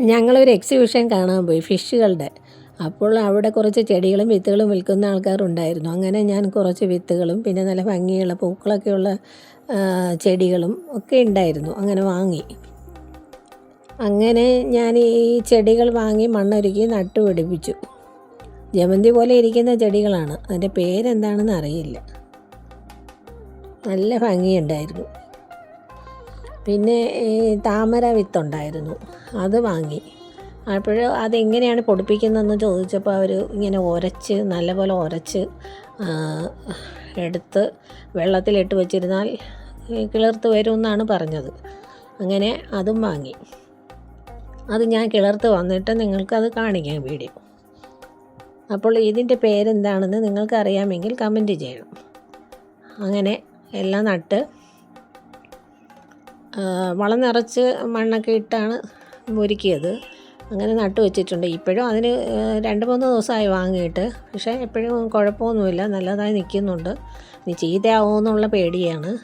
ഞങ്ങളൊരു എക്സിബിഷൻ കാണാൻ പോയി ഫിഷുകളുടെ അപ്പോൾ അവിടെ കുറച്ച് ചെടികളും വിത്തുകളും വിൽക്കുന്ന ആൾക്കാരുണ്ടായിരുന്നു. അങ്ങനെ ഞാൻ കുറച്ച് വിത്തുകളും പിന്നെ നല്ല ഭംഗിയുള്ള പൂക്കളൊക്കെയുള്ള ചെടികളും ഒക്കെ ഉണ്ടായിരുന്നു. അങ്ങനെ വാങ്ങി. അങ്ങനെ ഞാൻ ഈ ചെടികൾ വാങ്ങി മണ്ണൊരുക്കി നട്ടുപിടിപ്പിച്ചു ജമന്തി പോലെ ഇരിക്കുന്ന ചെടികളാണ്. അതിന്റെ പേരെന്താണെന്ന് അറിയില്ല. നല്ല ഭംഗിയുണ്ടായിരുന്നു. പിന്നെ ഈ താമര വിത്തുണ്ടായിരുന്നു. അത് വാങ്ങി. അപ്പോൾ അതെങ്ങനെയാണ് പൊടിപ്പിക്കുന്നതെന്ന് ചോദിച്ചപ്പോൾ അവർ ഇങ്ങനെ ഉരച്ച് നല്ലപോലെ ഉരച്ച് എടുത്ത് വെള്ളത്തിലിട്ട് വെച്ചിരുന്നാൽ കിളിർത്ത് വരും എന്നാണ് പറഞ്ഞത്. അങ്ങനെ അതും വാങ്ങി. അത് ഞാൻ കിളർത്ത് വന്നിട്ട് നിങ്ങൾക്കത് കാണിക്കാം വീഡിയോ. അപ്പോൾ ഇതിന്റെ പേരെന്താണെന്ന് നിങ്ങൾക്ക് അറിയാമെങ്കിൽ കമന്റ് ചെയ്യണം. അങ്ങനെ എല്ലാം നട്ട് വളം നിറച്ച് മണ്ണൊക്കെ ഇട്ടാണ് ഒരുക്കിയത് അങ്ങനെ നട്ടു വെച്ചിട്ടുണ്ട്. ഇപ്പോഴും അതിന് രണ്ട് മൂന്ന് ദിവസമായി വാങ്ങിയിട്ട്. പക്ഷേ എപ്പോഴും കുഴപ്പമൊന്നുമില്ല. നല്ലതായി നിൽക്കുന്നുണ്ട്. ഇനി ചീത്തയാവുമെന്നുള്ള പേടിയാണ്.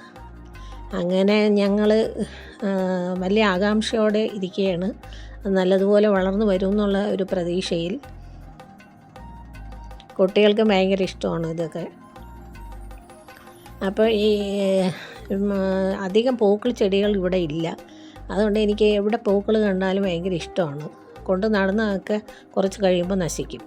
അങ്ങനെ ഞങ്ങൾ വലിയ ആകാംക്ഷയോടെ ഇരിക്കുകയാണ്. നല്ലതുപോലെ വളർന്നു വരും എന്നുള്ള ഒരു പ്രതീക്ഷയിൽ. കുട്ടികൾക്ക് ഭയങ്കര ഇഷ്ടമാണ് ഇതൊക്കെ. അപ്പോൾ ഈ അധികം പൂക്കൾ ചെടികൾ ഇവിടെ ഇല്ല. അതുകൊണ്ട് എനിക്ക് എവിടെ പൂക്കൾ കണ്ടാലും ഭയങ്കര ഇഷ്ടമാണ്. കൊണ്ട് നടന്നതൊക്കെ കുറച്ച് കഴിയുമ്പോൾ നശിക്കും.